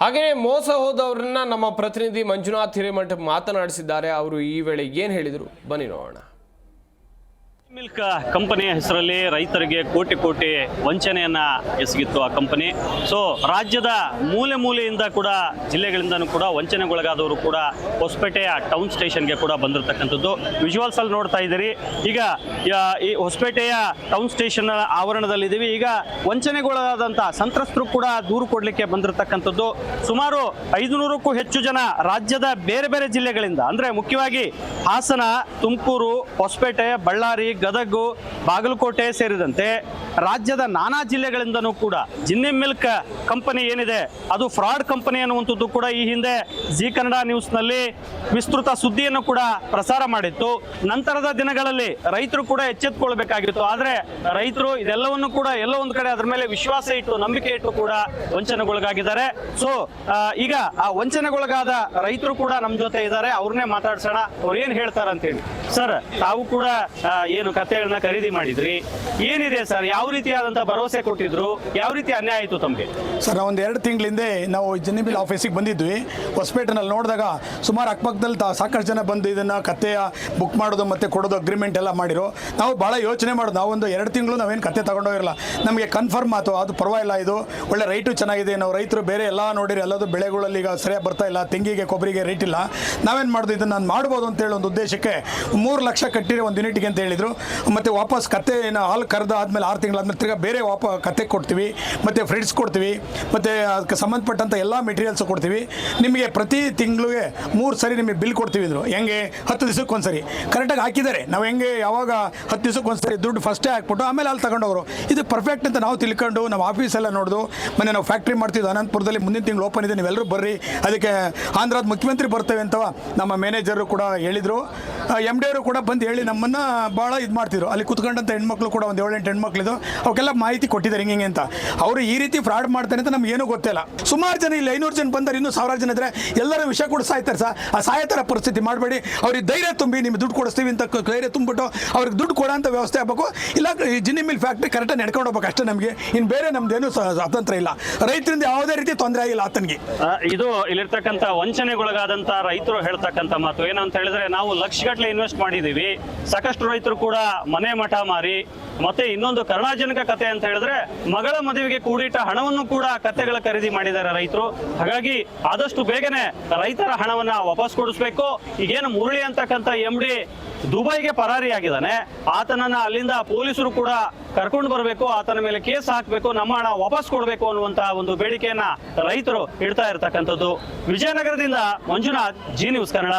ಹಾಗೆಯೇ ಮೋಸ ಹೋದವರನ್ನ ನಮ್ಮ ಪ್ರತಿನಿಧಿ ಮಂಜುನಾಥ್ ಹಿರೇಮಠ್ ಮಾತನಾಡಿಸಿದ್ದಾರೆ. ಅವರು ಈ ವೇಳೆ ಏನು ಹೇಳಿದರು? ಬನ್ನಿ ನೋಡೋಣ. ಮಿಲ್ಕ್ ಕಂಪನಿಯ ಹೆಸರಲ್ಲಿ ರೈತರಿಗೆ ಕೋಟಿ ಕೋಟಿ ವಂಚನೆಯನ್ನ ಎಸಗಿತ್ತು ಆ ಕಂಪನಿ. ಸೊ ರಾಜ್ಯದ ಮೂಲೆ ಮೂಲೆಯಿಂದ ಕೂಡ, ಜಿಲ್ಲೆಗಳಿಂದನೂ ಕೂಡ ವಂಚನೆಗೊಳಗಾದವರು ಕೂಡ ಹೊಸಪೇಟೆಯ ಟೌನ್ ಸ್ಟೇಷನ್ಗೆ ಕೂಡ ಬಂದಿರತಕ್ಕಂಥದ್ದು. ವಿಜುವಲ್ಸ್ ಅಲ್ಲಿ ನೋಡ್ತಾ ಇದ್ದೀರಿ. ಈಗ ಈ ಹೊಸಪೇಟೆಯ ಟೌನ್ ಸ್ಟೇಷನ್ ಆವರಣದಲ್ಲಿದ್ದೀವಿ. ಈಗ ವಂಚನೆಗೊಳಗಾದಂತಹ ಸಂತ್ರಸ್ತರು ಕೂಡ ದೂರು ಕೊಡಲಿಕ್ಕೆ ಬಂದಿರತಕ್ಕಂಥದ್ದು. ಸುಮಾರು ಐದುನೂರಕ್ಕೂ ಹೆಚ್ಚು ಜನ ರಾಜ್ಯದ ಬೇರೆ ಬೇರೆ ಜಿಲ್ಲೆಗಳಿಂದ, ಅಂದ್ರೆ ಮುಖ್ಯವಾಗಿ ಹಾಸನ, ತುಮಕೂರು, ಹೊಸಪೇಟೆ, ಬಳ್ಳಾರಿ ಗದಗು ಬಾಗಲಕೋಟೆ ಸೇರಿದಂತೆ ರಾಜ್ಯದ ನಾನಾ ಜಿಲ್ಲೆಗಳಿಂದನೂ ಕೂಡ ಜಿನ್ನಿ ಮಿಲ್ಕ್ ಕಂಪನಿ ಏನಿದೆ, ಅದು ಫ್ರಾಡ್ ಕಂಪನಿ ಅನ್ನುವಂಥದ್ದು ಕೂಡ ಈ ಹಿಂದೆ ಜಿ ಕನ್ನಡ ನ್ಯೂಸ್ನಲ್ಲಿ ವಿಸ್ತೃತ ಸುದ್ದಿಯನ್ನು ಕೂಡ ಪ್ರಸಾರ ಮಾಡಿತ್ತು. ನಂತರದ ದಿನಗಳಲ್ಲಿ ರೈತರು ಕೂಡ ಎಚ್ಚೆತ್ತುಕೊಳ್ಬೇಕಾಗಿತ್ತು ಆದರೆ ರೈತರು ಇದೆಲ್ಲವನ್ನು ಕೂಡ ಎಲ್ಲೋ ಒಂದು ಕಡೆ ಅದರ ಮೇಲೆ ವಿಶ್ವಾಸ ಇಟ್ಟು, ನಂಬಿಕೆ ಇಟ್ಟು ಕೂಡ ವಂಚನೆಗೊಳಗಾಗಿದ್ದಾರೆ. ಸೊ ಈಗ ಆ ವಂಚನೆಗೊಳಗಾದ ರೈತರು ಕೂಡ ನಮ್ಮ ಜೊತೆ ಇದ್ದಾರೆ. ಅವ್ರನ್ನೇ ಮಾತಾಡ್ಸೋಣ. ಅವ್ರು ಏನ್ ಹೇಳ್ತಾರ ಅಂತೇಳಿ ಸರ್, ತಾವು ಕೂಡ ಏನು ಕಥೆಗಳನ್ನ ಖರೀದಿ ಮಾಡಿದ್ರಿ? ಏನಿದೆ ಸರ್? ಯಾವ ರೀತಿಯಾದಂತ ಭರವಸೆ ಕೊಟ್ಟಿದ್ರು, ಯಾವ ರೀತಿ ಅನ್ಯಾಯ ಆಯಿತು ತಮಗೆ? ಸರ್ ಒಂದು ಎರಡು ತಿಂಗಳ ಹಿಂದೆ ನಾವು ಜನಿಬಿಲ್ ಆಫೀಸಿಗೆ ಬಂದಿದ್ವಿ. ಹೊಸಪೇಟೆನಲ್ಲಿ ನೋಡಿದಾಗ ಸುಮಾರು ಅಕ್ಕಪಕ್ಕದಲ್ಲಿ ಸಾಕಷ್ಟು ಜನ ಬಂದು ಇದನ್ನು ಕತ್ತೆಯ ಬುಕ್ ಮಾಡೋದು ಮತ್ತು ಕೊಡೋದು ಅಗ್ರಿಮೆಂಟ್ ಎಲ್ಲ ಮಾಡಿರೋ. ನಾವು ಭಾಳ ಯೋಚನೆ ಮಾಡೋದು. ನಾವೊಂದು ಎರಡು ತಿಂಗಳು ನಾವೇನು ಕತ್ತೆ ತಗೊಂಡೋಗಿರಲ್ಲ ನಮಗೆ ಕನ್ಫರ್ಮ್ ಆಯಿತು. ಅದು ಪರವಾಗಿಲ್ಲ ಇದು. ಒಳ್ಳೆ ರೈಟು ಚೆನ್ನಾಗಿದೆ. ನಾವು ರೈತರು ಬೇರೆ ಎಲ್ಲ ನೋಡಿರಿ. ಎಲ್ಲದು ಬೆಳೆಗಳಲ್ಲಿ ಈಗ ಸರಿಯಾಗಿ ಬರ್ತಾ ಇಲ್ಲ. ತೆಂಗಿಗೆ, ಕೊಬ್ಬರಿಗೆ ರೇಟ್ ಇಲ್ಲ. ನಾವೇನು ಮಾಡೋದು? ಇದನ್ನು ನಾನು ಮಾಡ್ಬೋದು ಅಂತೇಳಿ ಒಂದು ಉದ್ದೇಶಕ್ಕೆ ಮೂರು ಲಕ್ಷ ಕಟ್ಟಿರೋ ಒಂದು ಯೂನಿಟ್ಗೆ ಅಂತ ಹೇಳಿದರು. ಮತ್ತು ವಾಪಸ್ ಕತ್ತೆ ಏನು ಹಾಲು ಕರೆದು ಆದಮೇಲೆ ಆರು ತಿಂಗಳಾದ್ಮೇಲೆ ತಿರ್ಗಾ ಬೇರೆ ವಾಪ ಕತೆ ಕೊಡ್ತೀವಿ, ಮತ್ತು ಫ್ರಿಡ್ಸ್ ಕೊಡ್ತೀವಿ, ಮತ್ತು ಅದಕ್ಕೆ ಸಂಬಂಧಪಟ್ಟಂಥ ಎಲ್ಲ ಮೆಟೀರಿಯಲ್ಸ್ ಕೊಡ್ತೀವಿ. ನಿಮಗೆ ಪ್ರತಿ ತಿಂಗಳಿಗೆ ಮೂರು ಸರಿ ನಿಮಗೆ ಬಿಲ್ ಕೊಡ್ತೀವಿ ಅಂದರು. ಹೆಂಗೆ? ಹತ್ತು ದಿವಸಕ್ಕೆ ಒಂದು ಸರಿ ಕರೆಕ್ಟಾಗಿ ಹಾಕಿದ್ದಾರೆ. ನಾವು ಹೆಂಗೆ ಯಾವಾಗ ಹತ್ತು ದಿವಸಕ್ಕೆ ಒಂದು ಸರಿ ದುಡ್ಡು ಫಸ್ಟೇ ಹಾಕ್ಬಿಟ್ಟು ಆಮೇಲೆ ಅಲ್ಲಿ ತಗೊಂಡವರು ಇದು ಪರ್ಫೆಕ್ಟ್ ಅಂತ ನಾವು ತಿಳ್ಕೊಂಡು ನಮ್ಮ ಆಫೀಸೆಲ್ಲ ನೋಡ್ದು, ಮೊನ್ನೆ ನಾವು ಫ್ಯಾಕ್ಟ್ರಿ ಮಾಡ್ತಿದ್ವಿ, ಅನಂತಪುರದಲ್ಲಿ ಮುಂದಿನ ತಿಂಗಳು ಓಪನ್ ಇದೆ ನೀವೆಲ್ಲರೂ ಬರ್ರಿ. ಅದಕ್ಕೆ ಆಂಧ್ರದ ಮುಖ್ಯಮಂತ್ರಿ ಬರ್ತೇವೆ ಅಂತ ನಮ್ಮ ಮ್ಯಾನೇಜರು ಕೂಡ ಹೇಳಿದರು. ಎಂ ಡಿ ಅವರು ಕೂಡ ಬಂದು ಹೇಳಿ ನಮ್ಮನ್ನು ಭಾಳ ಇದು ಮಾಡ್ತಿದ್ರು. ಅಲ್ಲಿ ಕುತ್ಕೊಂಡಂಥ ಹೆಣ್ಮಕ್ಳು ಕೂಡ ಒಂದು ಏಳೆಂಟು ಹೆಣ್ಮಕ್ಳಿದು ಅವಕ್ಕೆಲ್ಲ ಮಾಹಿತಿ ಕೊಟ್ಟಿದ್ದಾರೆ ಹಿಂಗೆ ಅಂತ. ಅವರು ಈ ರೀತಿ ಫ್ರಾಡ್ ಮಾಡ್ತಾರೆ ಅಂತ ನಮ್ಗೆ ಏನೂ ಗೊತ್ತಿಲ್ಲ ಸುಮಾರು ಜನ ಇಲ್ಲಿ ಐನೂರು ಜನ ಬಂದರೆ, ಇನ್ನೂ ಸಾವಿರಾರು ಜನ ಇದ್ರೆ ಎಲ್ಲರೂ ವಿಷಯ ಕೂಡ ಸಾಯ್ತಾರೆ ಸರ್ ಆ ಸಾಯತರ ಪರಿಸ್ಥಿತಿ ಮಾಡಬೇಡಿ. ಅವ್ರಿಗೆ ಧೈರ್ಯ ತುಂಬಿ ನಿಮ್ಗೆ ದುಡ್ಡು ಕೊಡಿಸ್ತೀವಿ ಅಂತ ಧೈರ್ಯ ತುಂಬಿಟ್ಟು ಅವ್ರಿಗೆ ದುಡ್ಡು ಕೊಡೋಂಥ ವ್ಯವಸ್ಥೆ ಆಗಬೇಕು. ಇಲ್ಲ, ಈ ಜಿನ್ನಿ ಮಿಲ್ ಫ್ಯಾಕ್ಟ್ರಿ ಕರೆಕ್ಟಾಗಿ ನಡ್ಕೊಂಡು ಹೋಗ್ಬೇಕು ಅಷ್ಟೇ ನಮಗೆ. ಇನ್ನು ಬೇರೆ ನಮ್ದೇನು ಸ್ವಾತಂತ್ರ್ಯ ಇಲ್ಲ. ರೈತರಿಂದ ಯಾವುದೇ ರೀತಿ ತೊಂದರೆ ಆಗಿಲ್ಲ ಆತನಿಗೆ. ಇದು ಇಲ್ಲಿರ್ತಕ್ಕಂಥ ವಂಚನೆಗೊಳಗಾದಂಥ ರೈತರು ಹೇಳ್ತಕ್ಕಂಥ ಮಾತು. ಏನಂತ ಹೇಳಿದ್ರೆ ನಾವು ಲಕ್ಷಗಟ್ಟಲೆ ಇನ್ವೆಸ್ಟ್ ಮಾಡಿದೀವಿ ಸಾಕಷ್ಟು ರೈತರು ಕೂಡ ಮನೆ ಮಠ ಮಾರಿ, ಮತ್ತೆ ಇನ್ನೊಂದು ಕರುಣಾಜನಕ ಕತೆ ಅಂತ ಹೇಳಿದ್ರೆ ಮಗಳ ಮದುವೆಗೆ ಕೂಡಿಟ್ಟ ಹಣವನ್ನು ಕೂಡ ಕತೆಗಳ ಖರೀದಿ ಮಾಡಿದ್ದಾರೆ ರೈತರು. ಹಾಗಾಗಿ ಆದಷ್ಟು ಬೇಗನೆ ರೈತರ ಹಣವನ್ನ ವಾಪಸ್ ಕೊಡಿಸ್ಬೇಕು. ಈಗೇನು ಮುರಳಿ ಅಂತಕ್ಕಂಥ ಎಂ ಡಿ ದುಬೈಗೆ ಪರಾರಿಯಾಗಿದ್ದಾನೆ ಆತನನ್ನ ಅಲ್ಲಿಂದ ಪೊಲೀಸರು ಕೂಡ ಕರ್ಕೊಂಡು ಬರಬೇಕು, ಆತನ ಮೇಲೆ ಕೇಸ್ ಹಾಕಬೇಕು, ನಮ್ಮ ಹಣ ವಾಪಸ್ ಕೊಡಬೇಕು ಅನ್ನುವಂತಹ ಒಂದು ಬೇಡಿಕೆಯನ್ನ ರೈತರು ಇಡ್ತಾ ಇರತಕ್ಕಂಥದ್ದು. ವಿಜಯನಗರದಿಂದ Manjunath Z news Kannada.